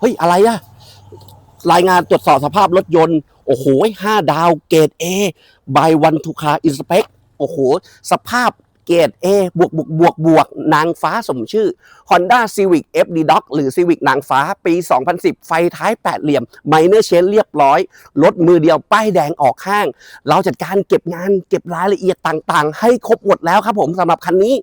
เฮ้ยอะไรอะรายงานตรวจสอบสภาพรถยนต์ โอ้โหห้าดาวเกรดเอบายวันทุคาอินสเปกโอ้โห สภาพ เกรด A บวกบวกบวกบวกนางฟ้าสมชื่อ Honda Civic FD Doc หรือ Civic นางฟ้าปี 2010 ไฟท้ายแปดเหลี่ยมไมเนอร์เชนเรียบร้อย รถมือเดียว ป้ายแดงออกข้าง เราจัดการเก็บงานเก็บรายละเอียดต่างๆ ให้ครบหมดแล้วครับผมสำหรับคันนี้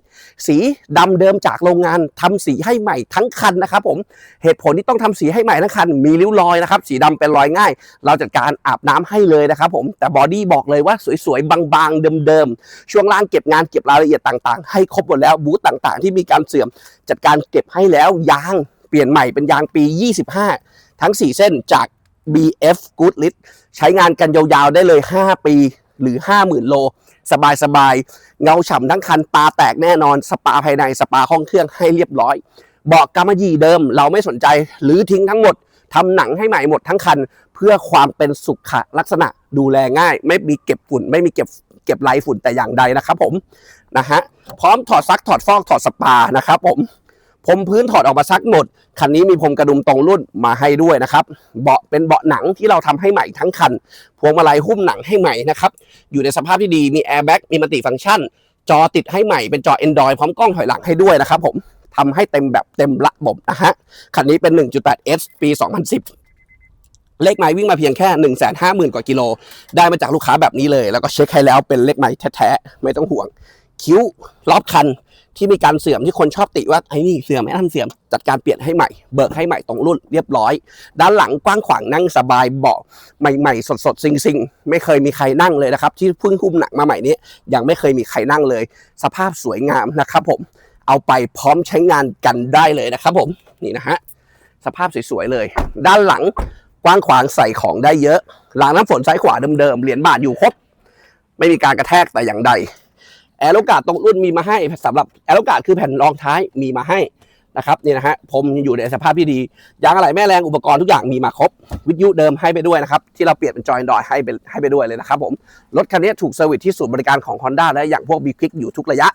สีดำเดิมจากโรงงานทำสีให้ใหม่ทั้งคันนะครับผมเหตุผลที่ต้องทำสีให้ใหม่ทั้งคัน มีริ้วรอยนะครับสีดำเป็นรอยง่าย เราจัดการอาบน้ำให้เลยนะครับผมแต่บอดี้บอกเลยว่าสวยๆบางๆเดิมๆช่วงล่างเก็บงานเก็บรายละเอียดต่างๆ ให้ครบหมดแล้วบูธต่างๆ ที่มีการเสื่อมจัดการเก็บให้แล้วยางเปลี่ยนใหม่เป็นยางปี 25 ทั้ง 4 เส้นจาก BF Good l i t ใช้งานกันยาวๆได้เลย 5 ปีหรือ 50,000 โล สบายๆ เงาฉ่ำทั้งคันตาแตกแน่นอน สปาภายในสปาห้องเครื่องให้เรียบร้อย เบาะกำมะหยี่เดิมเราไม่สนใจหรือทิ้งทั้งหมดทำหนังให้ใหม่หมดทั้งคัน เพื่อความเป็นสุขลักษณะดูแลง่าย ไม่มีเก็บฝุ่นไม่มีเก็บ เก็บไรฝุ่นแต่อย่างใดนะครับผมนะฮะพร้อมถอดซักถอดฟอกถอดสปานะครับผมพรมพื้นถอดออกมาซักหมดคันนี้มีพรมกระดุมตรงรุ่นมาให้ด้วยนะครับ เบาะเป็นเบาะหนังที่เราทำให้ใหม่ทั้งคัน พวงมาลัยหุ้มหนังให้ใหม่นะครับ อยู่ในสภาพที่ดี มีแอร์แบ็กมีมัลติฟังก์ชัน จอติดให้ใหม่ เป็นจอ Android พร้อมกล้องถอยหลังให้ด้วยนะครับผมทำให้เต็มแบบเต็มระบบนะฮะ คันนี้เป็น 1.8S ปี 2010 เลขไม้วิ่งมาเพียงแค่1 5 0 0 0 0กว่ากิโล ได้มาจากลูกค้าแบบนี้เลย แล้วก็เช็คให้แล้วเป็นเลขไม้แท้ๆ ไม่ต้องห่วง คิ้วรอบคันที่มีการเสื่อมที่คนชอบติว่าไอ้นี่เสื่อมไอ้นั่นเสื่อมจัดการเปลี่ยนให้ใหม่ เบิกให้ใหม่ตรงรุ่นเรียบร้อย ด้านหลังกว้างขวางนั่งสบายเบาะใหม่ๆ สดๆซิงๆไม่เคยมีใครนั่งเลยนะครับ ที่เพิ่งหุ้มหนักมาใหม่นี้ ยังไม่เคยมีใครนั่งเลย สภาพสวยงามนะครับผมเอาไปพร้อมใช้งานกันได้เลยนะครับผมนี่นะฮะสภาพสวยๆเลย ด้านหลัง กว้างขวางใส่ของได้เยอะหลังน้ำฝนซ้ายขวาเดิมๆเหรียญบาทอยู่ครบ ไม่มีการกระแทกแต่อย่างใด แอโรกาดตรงรุ่นมีมาให้สำหรับแอโรกาดคือแผ่นรองท้ายมีมาให้นะครับนี่นะฮะผมอยู่ในสภาพที่ดียางอะไหล่แม่แรงอุปกรณ์ทุกอย่างมีมาครบ วิทยุเดิมให้ไปด้วยนะครับ ที่เราเปลี่ยนเป็นจอยดอยให้ไปให้ไปด้วยเลยนะครับผมรถคันนี้ถูกเซอร์วิสที่ศูนย์บริการของ Honda และอย่างพวก b ีคลิกอยู่ทุกระยะ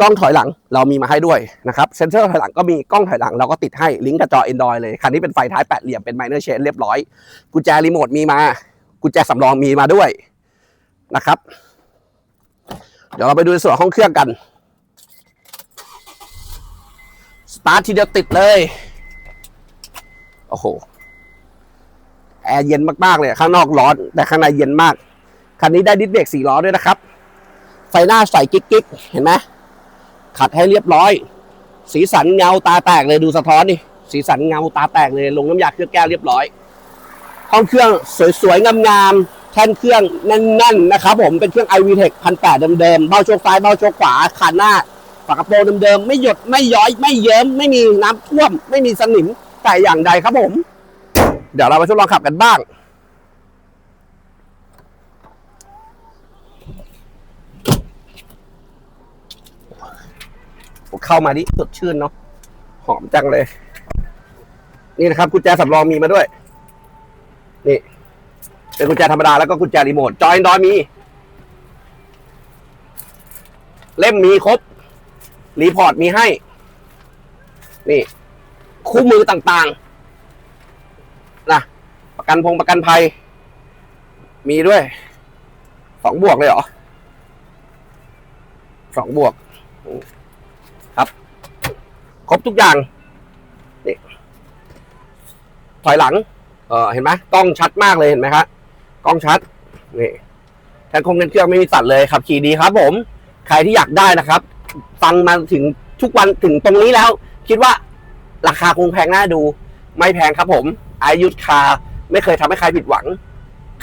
กล้องถอยหลังเรามีมาให้ด้วยนะครับเซนเซอร์ถอยหลังก็มีกล้องถอยหลังเราก็ติดให้ลิงก์กับจอ Android เลยคันนี้เป็นไฟท้ายแปดเหลี่ยมเป็น minor chain เรียบร้อย กุญแจรีโมทมีมา กุญแจสำรองมีมาด้วยนะครับ เดี๋ยวเราไปดูในส่วนของห้องเครื่องกันสตาร์ททีเดียวติดเลยโอ้โหแอร์เย็นมากๆเลยข้างนอกร้อนแต่ข้างในเย็นมากคันนี้ได้ดิสเบรกสี่ล้อด้วยนะครับ ไฟหน้าใส่กิ๊กกิ๊กๆเห็นไหม ขัดให้เรียบร้อย สีสันเงาตาแตกเลยดูสะท้อนนี่สีสันเงาตาแตกเลยลงน้ำยาเคลือบแก้วเรียบร้อยห้องเครื่องสวยๆงามๆแท่นเครื่องแน่นๆนะครับผมเป็นเครื่อง iVTEC พันแปดเดิมๆเบ้าโชคซ้ายเบ้าโชคขวาคันหน้าฝากระโปรงเดิมๆไม่หยดไม่ย้อยไม่เยิ้มไม่มีน้ำท่วม ไม่มีสนิมแต่อย่างใดครับผม เดี๋ยวเราไปทดลองขับกันบ้าง เข้ามาดิสดชื่นเนาะหอมจังเลย นี่นะครับกุญแจสำรองมีมาด้วย นี่ เป็นกุญแจธรรมดาแล้วก็กุญแจรีโมทจอยดอยมี เล่มมีครบ รีพอร์ตมีให้ นี่ คู่มือต่างๆนะประกันพงประกันภัย มีด้วยสองบวกเลยเหรอสองบวก ครบทุกอย่างนี่ถอยหลัง เออเห็นไหมกล้องชัดมากเลยเห็นไหมครับกล้องชัดนี่แทนคงเป็นเครื่องไม่มีสัตว์เลยขับขี่ดีครับ ผม ใครที่อยากได้นะครับ ฟังมาถึงทุกวันถึงตรงนี้แล้ว คิดว่าราคาคงแพงน่าดู ไม่แพงครับผม อายุคาไม่เคยทำให้ใครผิดหวัง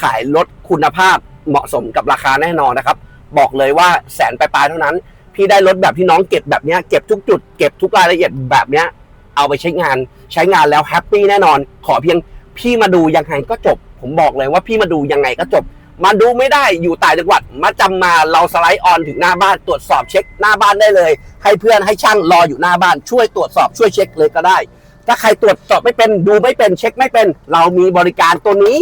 ขายรถคุณภาพเหมาะสมกับราคาแน่นอนนะครับ บอกเลยว่าแสนปลายๆเท่านั้น พี่ได้รถแบบที่น้องเก็บแบบเนี้ยเก็บทุกจุดเก็บทุกรายละเอียดแบบเนี้ย เอาไปใช้งานใช้งานแล้วแฮปปี้แน่นอน ขอเพียงพี่มาดูยังไงก็จบ ผมบอกเลยว่าพี่มาดูยังไงก็จบ มาดูไม่ได้อยู่ต่างจังหวัดมาจำมาเราสไลด์ออนถึงหน้าบ้านตรวจสอบเช็คหน้าบ้านได้เลย ให้เพื่อนให้ช่างรออยู่หน้าบ้านช่วยตรวจสอบช่วยเช็คเลยก็ได้ ถ้าใครตรวจสอบไม่เป็นดูไม่เป็นเช็คไม่เป็น เรามีบริการตัวนี้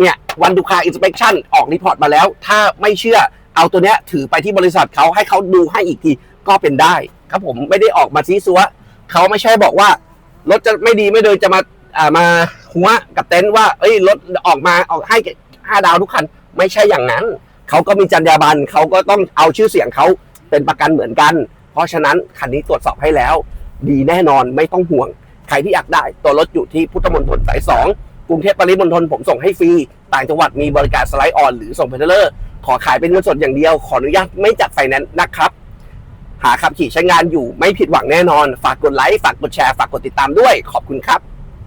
เนี่ยวันดูคาอินสเป t ชั่นออกรีพอร์ตมาแล้ว ถ้าไม่เชื่อ เอาตัวเนี้ยถือไปที่บริษัทเขาให้เขาดูให้อีกทีก็เป็นได้ ครับผมไม่ได้ออกมาซีซัวเขาไม่ใช่บอกว่ารถจะไม่ดีไม่เดินจะมาอ่ามาหัวกับเต็นท์ว่า เอ้ยรถออกมาออกให้ห้าดาวทุกคัน ไม่ใช่อย่างนั้นเขาก็มีจรรยาบรรณเขาก็ต้องเอาชื่อเสียงเขาเป็นประกันเหมือนกัน เพราะฉะนั้นคันนี้ตรวจสอบให้แล้ว ดีแน่นอนไม่ต้องห่วง ใครที่อยากได้ตัวรถอยู่ที่พุทธมณฑลสายสองกรุงเทพปริมณฑลผมส่งให้ฟรี ต่างจังหวัดมีบริการสไลด์ออนหรือส่งเพเทเลอร์ ขอขายเป็นเงินสดอย่างเดียว ขออนุญาตไม่จัดไฟแนนซ์นะครับ หาขับขี่ใช้งานอยู่ไม่ผิดหวังแน่นอน ฝากกดไลค์ ฝากกดแชร์ ฝากกดติดตามด้วย ขอบคุณครับ